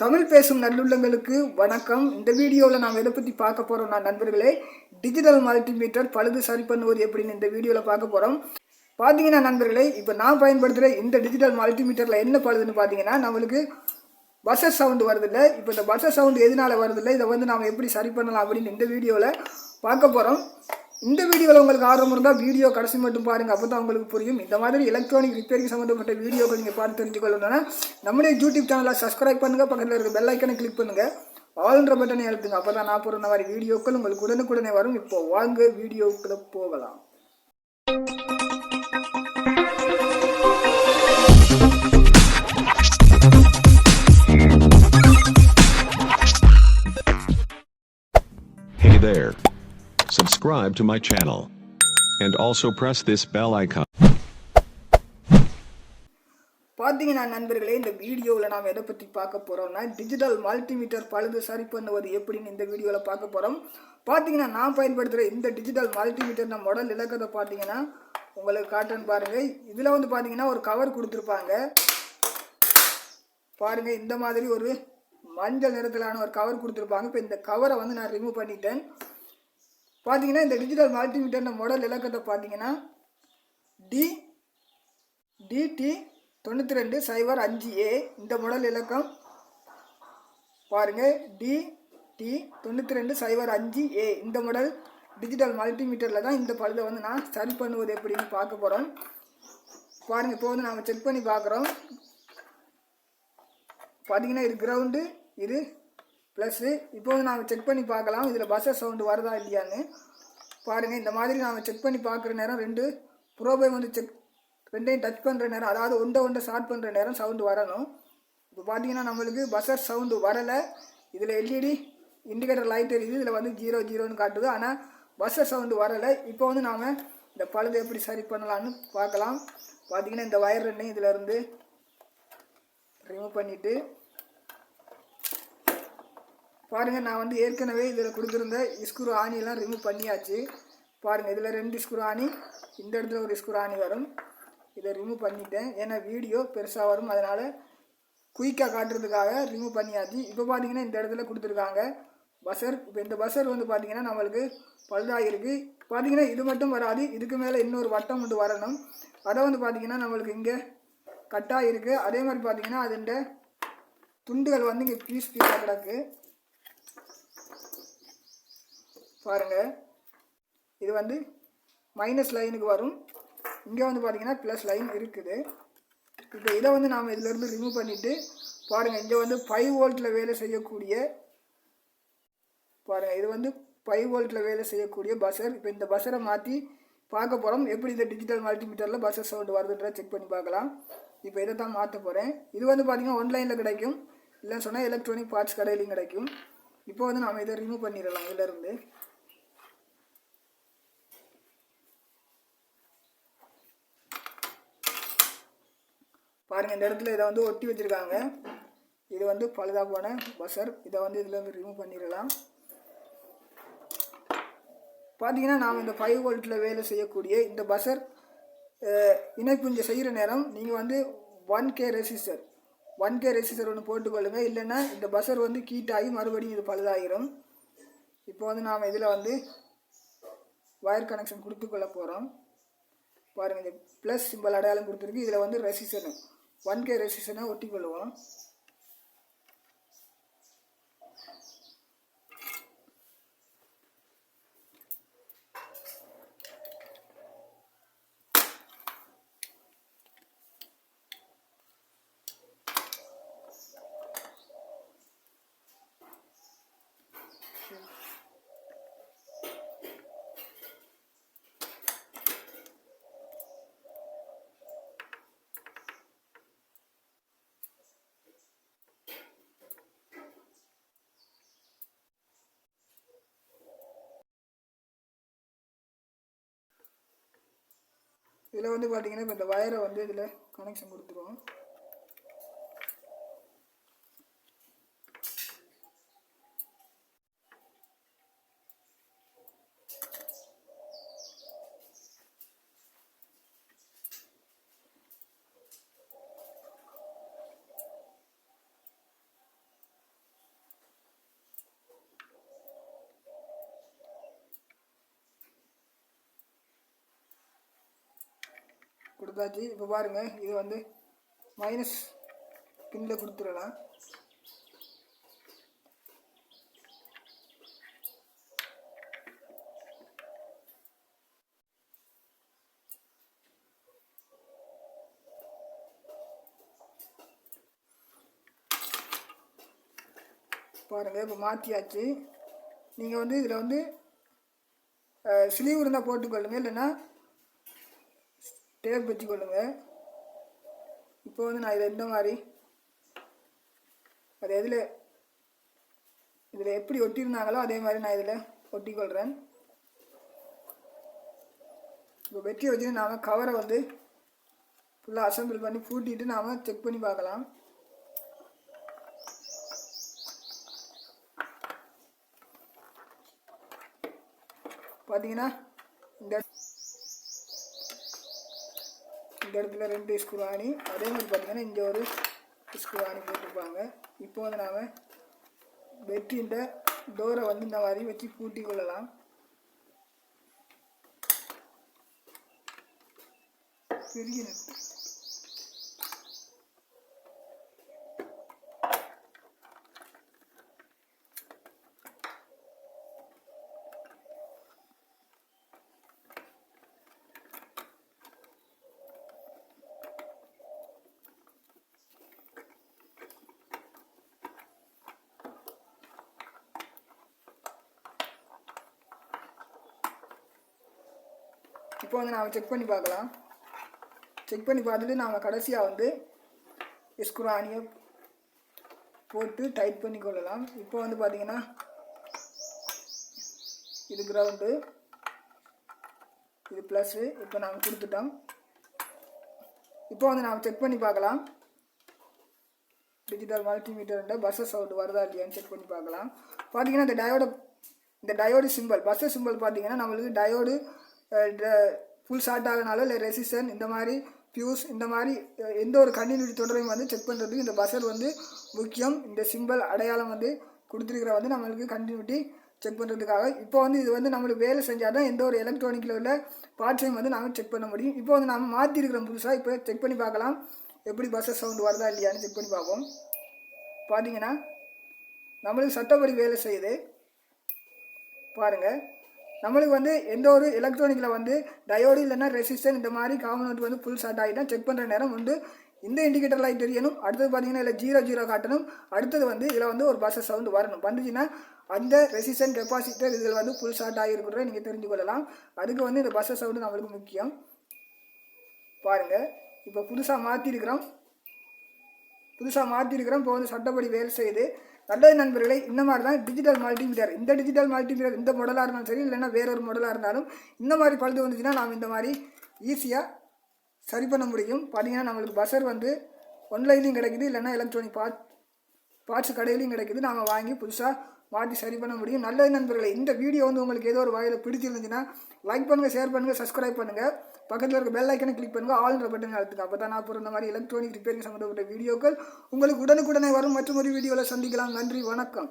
தமிழ் பேசும் நல்லுள்ளங்களுக்கு வணக்கம். இந்த வீடியோவில் நாம் எதை பற்றி பார்க்க போகிறோம் நான் நண்பர்களே டிஜிட்டல் மல்டிமீட்டர் பழுது சரி பண்ணுவது எப்படின்னு இந்த வீடியோவில் பார்க்க போகிறோம் பார்த்தீங்கன்னா நண்பர்களே இப்போ நான் பயன்படுத்துகிற இந்த டிஜிட்டல் மல்டிமீட்டரில் என்ன பழுதுன்னு பார்த்தீங்கன்னா நம்மளுக்கு பஸ்ஸர் சவுண்டு வருதில்ல. இப்போ இந்த பஸ்ஸர் சவுண்டு எதனால வருதில்லை? இதை வந்து நாம் எப்படி சரி பண்ணலாம் அப்படின்னு இந்த வீடியோவில் பார்க்க போகிறோம் இந்த வீடியோவில் உங்களுக்கு ஆர்வம் இருந்தால் வீடியோ கடைசி மட்டும் பாருங்கள் அப்போ தான் உங்களுக்கு புரியும். இந்த மாதிரி எலக்ட்ரானிக் ரிப்பேரிங் சம்மந்தப்பட்ட வீடியோக்கள் நீங்கள் பார்த்து தெரிஞ்சுக்கொள்ளணும்னா நம்முடைய யூடியூப் சேனலை சப்ஸ்கிரைப் பண்ணுங்கள் பக்கத்தில் இருக்க பெல் ஐக்கனை கிளிக் பண்ணுங்கள் ஆல்ன்ற பட்டனை எழுத்துங்க அப்போ தான் நான் போகிற மாதிரி வீடியோக்கள் உங்களுக்கு உடனுக்குடனே வரும். இப்போ வாங்க வீடியோக்களை போகலாம். Subscribe to my channel. And also press this bell icon. பார்த்தீங்கன்னா நண்பர்களே இந்த வீடியோவில் நாம் எதை பற்றி பார்க்க போகிறோம்னா டிஜிட்டல் மல்டிமீட்டர் பழுது சரி பண்ணுவது எப்படின்னு இந்த வீடியோவில் பார்க்க போகிறோம் பார்த்தீங்கன்னா நான் பயன்படுத்துகிற இந்த டிஜிட்டல் மல்டிமீட்டர் நம்ம உடல் இலக்கத்தை பார்த்தீங்கன்னா உங்களுக்கு காட்டுன்னு பாருங்கள் இதில் வந்து பார்த்தீங்கன்னா ஒரு கவர் கொடுத்துருப்பாங்க. பாருங்கள் இந்த மாதிரி ஒரு மஞ்சள் நிறத்திலான ஒரு கவர் கொடுத்துருப்பாங்க. இப்போ இந்த கவரை வந்து நான் ரிமூவ் பண்ணிட்டேன். பார்த்தீங்கன்னா இந்த டிஜிட்டல் மல்டிமீட்டர் மாடல் இலக்கத்தை பார்த்தீங்கன்னா டி டிடி தொண்ணூற்றி ரெண்டு சைபர் அஞ்சு ஏ இந்த மாடல் இலக்கம். பாருங்கள் டி டி தொண்ணூற்றி ரெண்டு சைபர் அஞ்சு ஏ இந்த மாடல் டிஜிட்டல் மல்டிமீட்டரில் தான் இந்த பழுதை வந்து நான் சரி பண்ணுவது எப்படின்னு பார்க்க போகிறோம் பாருங்கள் இப்போ வந்து நாம் செக் பண்ணி பார்க்குறோம். பார்த்தீங்கன்னா இது கிரவுண்டு இது ப்ளஸ்ஸு இப்போ வந்து நாங்கள் செக் பண்ணி பார்க்கலாம். இதில் பஸ்ஸஸ் சவுண்டு வருதா இல்லையான்னு. பாருங்கள் இந்த மாதிரி நாம் செக் பண்ணி பார்க்குற நேரம் ரெண்டு ப்ரோபை வந்து செக் ரெண்டையும் டச் பண்ணுற நேரம் அதாவது ஒன்றை ஒன்றை ஸ்டார்ட் பண்ணுற நேரம் சவுண்டு வரணும். இப்போ பார்த்தீங்கன்னா நம்மளுக்கு பஸ்ஸர் சவுண்டு வரலை. இதில் எல்இடி இண்டிகேட்டர் லைட் தெரியுது. இதில் வந்து ஜீரோ ஜீரோன்னு காட்டுது. ஆனால் பஸ்ஸர் சவுண்டு வரலை. இப்போ வந்து நாம் இந்த பழுதை எப்படி சரி பண்ணலான்னு பார்க்கலாம். பார்த்தீங்கன்னா இந்த ஒயர் ரெண்டையும் இதில் இருந்து ரிமூவ் பண்ணிவிட்டு பாருங்கள் நான் வந்து ஏற்கனவே இதில் கொடுத்துருந்த இஸ்குரு ஆணியெல்லாம் ரிமூவ் பண்ணியாச்சு. பாருங்கள் இதில் ரெண்டு இஸ்குரு ஆணி இந்த இடத்துல ஒரு இஸ்குரு ஆணி வரும். இதை ரிமூவ் பண்ணிட்டேன். ஏன்னா வீடியோ பெருசாக வரும். அதனால் குயிக்காக காட்டுறதுக்காக ரிமூவ் பண்ணியாச்சு. இப்போ பார்த்தீங்கன்னா இந்த இடத்துல கொடுத்துருக்காங்க பஸ்ஸர் இப்போ இந்த பஸ்ஸர் வந்து பார்த்தீங்கன்னா நம்மளுக்கு பழுதாகிருக்கு பார்த்தீங்கன்னா இது மட்டும் வராது. இதுக்கு மேலே இன்னொரு வட்டம் கொண்டு வரணும். அதை வந்து பார்த்தீங்கன்னா நம்மளுக்கு இங்கே கட்டாக இருக்குது அதே மாதிரி பார்த்தீங்கன்னா அதுண்ட துண்டுகள் வந்து இங்கே பீஸ் பீஸாக கிடக்கு. பாருங்கள் இது வந்து மைனஸ் லைனுக்கு வரும். இங்கே வந்து பார்த்தீங்கன்னா ப்ளஸ் லைன் இருக்குது. இப்போ இதை வந்து நாம் இதிலேருந்து ரிமூவ் பண்ணிவிட்டு பாருங்கள் இங்கே வந்து ஃபைவ் வோல்ட்டில் வேலை செய்யக்கூடிய பாருங்கள் இது வந்து ஃபைவ் வோல்ட்டில் வேலை செய்யக்கூடிய பஸ்ஸர் இப்போ இந்த பஸ்ஸரை மாற்றி பார்க்க போகிறோம் எப்படி இந்த டிஜிட்டல் மல்டிமீட்டரில் பஸ்ஸர் சவுண்டு வருதுன்ற செக் பண்ணி பார்க்கலாம். இப்போ இதை தான் மாற்ற போகிறேன் இது வந்து பார்த்திங்கன்னா ஆன்லைனில் கிடைக்கும். இல்லைன்னு சொன்னால் எலக்ட்ரானிக் பார்ட்ஸ் கடையிலையும் கிடைக்கும். இப்போ வந்து நாம் இதை ரிமூவ் பண்ணிடலாம் இதிலேருந்து பாருங்கள் இந்த இடத்துல இதை வந்து ஒட்டி வச்சுருக்காங்க. இது வந்து பழுதாக போன பஸ்ஸர் இதை வந்து இதில் வந்து ரிமூவ் பண்ணிடலாம். பார்த்தீங்கன்னா நாம் இந்த ஃபைவ் வோல்ட்டில் வேலை செய்யக்கூடிய இந்த பஸ்ஸர் இணைப்பு இங்கே செய்கிற நேரம் நீங்கள் வந்து one K resistor one K resistor ஒன்று போட்டுக்கொள்ளுங்க இல்லைன்னா இந்த பஸ்ஸர் வந்து கீட் ஆகி மறுபடியும் இது பழுதாகிரும் இப்போ வந்து நாம் இதில் வந்து வயர் கனெக்ஷன் கொடுத்துக்கொள்ள போகிறோம் பாருங்கள் இந்த ப்ளஸ் சிம்பிள் அடையாளம் கொடுத்துருக்கு. இதில் வந்து ரெசிஷனு ஒன் கே ரெசிஸ்டனை ஒட்டி கொள்ளுவோம் இதில் வந்து பார்த்தீங்கன்னா இப்போ இந்த வயரை வந்து இதில் கனெக்ஷன் கொடுத்துருவோம். கொடுத்தாச்சு இப்போ பாருங்கள் இது வந்து மைனஸ் பின்னில் கொடுத்துடலாம். பாருங்கள் இப்போ மாற்றியாச்சு நீங்கள் வந்து இதில் வந்து ஸ்லீவ் இருந்தால் போட்டுக்கொள்ளுங்க. இல்லைன்னா டேப் கொள்ளுங்கள் இப்போ வந்து நான் இதை இந்த மாதிரி அது எதில் இதில் எப்படி ஒட்டியிருந்தாங்களோ அதே மாதிரி நான் இதில் ஒட்டிக்கொள்கிறேன் இப்போ வெட்டி வச்சு நாம் கவரை வந்து ஃபுல்லாக அசம்பிள் பண்ணி பூட்டிட்டு நாம் செக் பண்ணி பார்க்கலாம். பார்த்தீங்கன்னா இந்த இந்த இடத்துல ரெண்டு ஸ்க்ரூவாணி அதே மாதிரி பார்த்தீங்கன்னா இங்கே ஒரு ஸ்க்ரூவாணி போட்டிருப்பாங்க. இப்போ வந்து நாம் வெற்றின்ற டோரை வந்து இந்த மாதிரி வச்சு பூட்டி கொள்ளலாம். பெரிய இப்போ வந்து நாம் செக் பண்ணி பார்க்கலாம். செக் பண்ணி பார்த்துட்டு நாம் கடைசியாக வந்து ஸ்க்ரூவானியை போட்டு டைட் பண்ணி கொள்ளலாம். இப்போ வந்து பார்த்தீங்கன்னா இது கிரவுண்டு இது ப்ளஸ்ஸு இப்போ நாம் கொடுத்துட்டோம். இப்போ வந்து நாம் செக் பண்ணி பார்க்கலாம். டிஜிட்டல் மல்டிமீட்டர்ன்ற பஸ்ஸஸ் சவுண்டு வருதா இல்லையான்னு செக் பண்ணி பார்க்கலாம். பார்த்தீங்கன்னா இந்த டயோட இந்த டயோடு சிம்பிள் பஸ்ஸஸ் சிம்பிள் பார்த்தீங்கன்னா நம்மளுக்கு டயோடு ஃபுல் ஷார்ட் ஆகனால இல்லை ரெசிஸ்டன் இந்த மாதிரி ஃபியூஸ் இந்த மாதிரி எந்த ஒரு கண்டினியூட்டி தொடரையும் வந்து செக் பண்ணுறதுக்கு இந்த பசர் வந்து முக்கியம். இந்த சிம்பிள் அடையாளம் வந்து கொடுத்துருக்கிற வந்து நம்மளுக்கு கண்டினியூட்டி செக் பண்ணுறதுக்காக இப்போ வந்து இது வந்து நம்மளுக்கு வேலை செஞ்சால் தான் எந்த ஒரு எலக்ட்ரானிக்கில் உள்ள பார்ட்ஸையும் வந்து நாங்கள் செக் பண்ண முடியும். இப்போ வந்து நம்ம மாற்றிருக்கிறோம் புதுசாக இப்போ செக் பண்ணி பார்க்கலாம். எப்படி பஸ்ஸஸ் சவுண்டு வருதா இல்லையான்னு செக் பண்ணி பார்ப்போம். பார்த்தீங்கன்னா நம்மளுக்கு சட்டப்படி வேலை செய்யுது. பாருங்கள் நம்மளுக்கு வந்து எந்த ஒரு எலக்ட்ரானிக்கில் வந்து டயோடு இல்லைன்னா ரெசிஸ்டன் இந்த மாதிரி காம்பனண்ட் வந்து ஃபுல் ஷார்ட் ஆகிட்டா செக் பண்ணுற நேரம் வந்து இந்த இண்டிகேட்டர் லைட் தெரியணும் அடுத்தது பார்த்தீங்கன்னா இல்லை ஜீரோ ஜீரோ காட்டணும். அடுத்தது வந்து இதில் வந்து ஒரு பஸ்ஸஸ் சவுண்டு வரணும். வந்துச்சுன்னா அந்த ரெசிஸ்டன் கெப்பாசிட்டர் இதில் வந்து ஃபுல் ஷார்ட் ஆகிருக்கிறத நீங்கள் தெரிஞ்சு கொள்ளலாம். அதுக்கு வந்து இந்த பஸ்ஸஸ் சவுண்டு நம்மளுக்கு முக்கியம். பாருங்கள் இப்போ புதுசாக மாற்றிருக்கிறோம் புதுசாக மாற்றிருக்கிறோம் இப்போ வந்து சட்டப்படி வேலை செய்யுது. நல்லது நண்பர்களே இந்த மாதிரி தான் டிஜிட்டல் மல்டிமீடியர் இந்த டிஜிட்டல் மல்டிமீடியர் இந்த மாடலாக இருந்தாலும் சரி இல்லைன்னா வேற ஒரு மாடலாக இருந்தாலும் இந்த மாதிரி பழுது வந்துச்சுன்னா நாம் இந்த மாதிரி ஈஸியாக சரி பண்ண முடியும். பார்த்தீங்கன்னா நம்மளுக்கு பஸ்ஸர் வந்து ஒன்லைன்லையும் கிடைக்குது இல்லைன்னா எலக்ட்ரானிக் பார்ட் பார்ட்ஸ் கடையிலையும் கிடைக்குது. நாம் வாங்கி புதுசாக மாற்றி சரி பண்ண முடியும். நல்லது நண்பர்களே இந்த வீடியோ வந்து உங்களுக்கு ஏதோ ஒரு வகையில் பிடிச்சிருந்துச்சுன்னா லைக் பண்ணுங்கள் ஷேர் பண்ணுங்கள் சப்ஸ்கிரைப் பண்ணுங்கள் பக்கத்தில் இருக்க பெல் ஐக்கனை கிளிக் பண்ணுங்கள் ஆல்ன்ற பட்டன் அழுத்துங்க. அப்போ தான் நான் அப்புறம் இந்த மாதிரி எலக்ட்ரானிக் ரிப்பேரிங் சம்மந்தப்பட்ட வீடியோக்கள் உங்களுக்கு உடனுக்குடனே வரும். மற்றும் ஒரு வீடியோவில் சந்திக்கலாம். நன்றி. வணக்கம்.